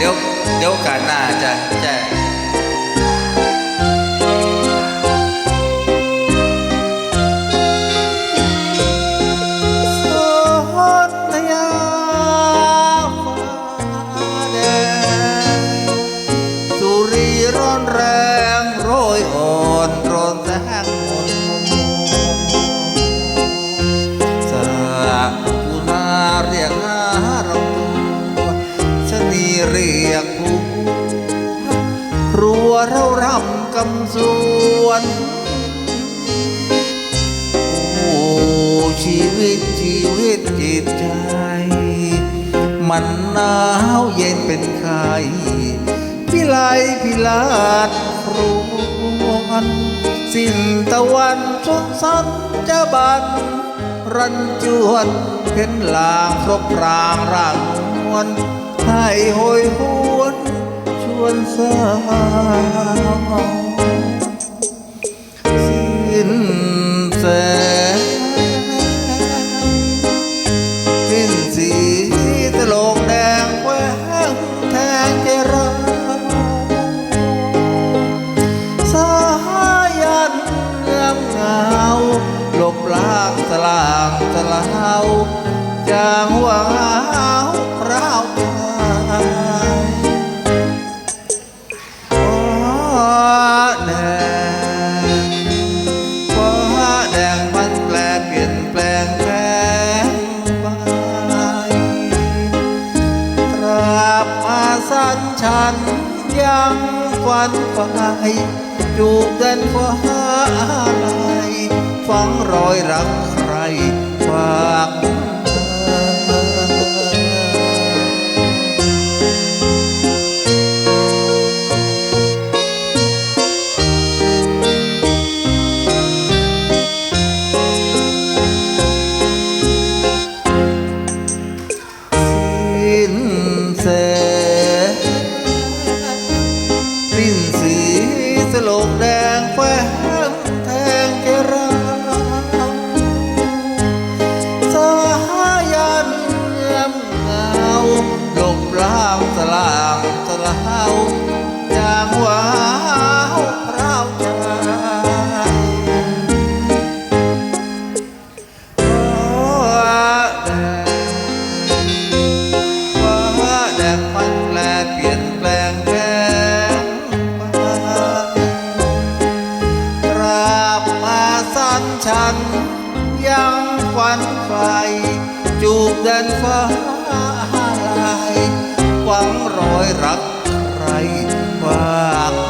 เดี๋ยวเดี๋ยวโอกาสหน้าจะจะ วเรารำกำสวนโอ้ชีวิตชีวิตจิตใจ มันหนาวเย็นเป็นไข้พิไลพิลาดรวนสิ้นตะวันชนสันจะบัน รันจวนเห็นลางครบรางร่างนวลให้โหยหว วนสาวสิ้นแสงสิ้นสีตะลกแดงแหวงแทงใจเราสายันเงื่อมเงาหลบล้างสลางสลาวจางหวาว ฉันยังฝันไปจูบกันฟ้าอะไรฟังรอยรัก สิ้นสีสโลกแดงแฟ้ วันไฟจูบแดนฟ้าลายหวังรอยรักใครบ้าง